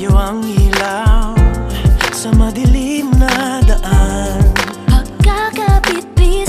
Tayo ang ilaw. Sa madilim na